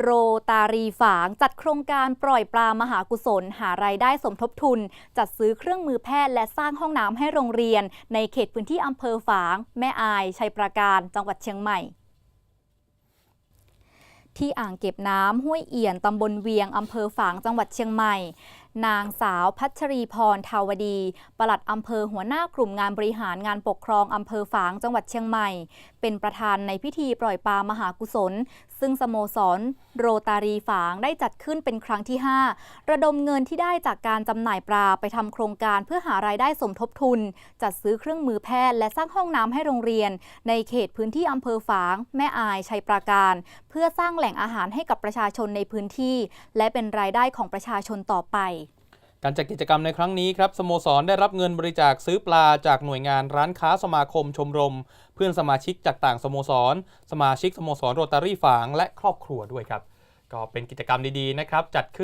โรตารีฝางจัดโครงการปล่อยปลามหากุศล หารายได้สมทบทุน จัดซื้อเครื่องมือแพทย์และสร้างห้องน้ำให้โรงเรียน ในเขตพื้นที่อำเภอฝาง แม่อาย ชัยประการ จังหวัดเชียงใหม่ที่อ่างเก็บน้ำห้วยเอี่ยนตำบลเวียงอำเภอฝางจังหวัดเชียงใหม่ นางสาวพัชรีพรทาวดี ปลัดอำเภอหัวหน้ากลุ่มงานบริหารงานปกครองอำเภอฝางจังหวัดเชียงใหม่ เป็นประธานในพิธีปล่อยปลามหากุศล ซึ่งสโมสรโรตารีฝางได้จัดขึ้นเป็นครั้งที่ 5 ระดมเงินที่ได้จากการจำหน่ายปลาไปทำโครงการเพื่อหารายได้สมทบทุน จัดซื้อเครื่องมือแพทย์และสร้างห้องน้ำให้โรงเรียน ในเขตพื้นที่อำเภอฝาง แม่อายชัยปราการ เพื่อสร้างแหล่งอาหารให้กับประชาชนในพื้นที่ และเป็นรายได้ของประชาชนต่อไป การจัดกิจกรรมในครั้งนี้ครับสโมสรได้รับเงินบริจาคซื้อปลาจากหน่วยงานร้านค้าสมาคมชมรม เพื่อนสมาชิกจากต่างสโมสร สมาชิกสโมสรโรตารี่ฝาง และครอบครัวด้วยครับ ก็เป็นกิจกรรมดีๆนะครับจัดขึ้น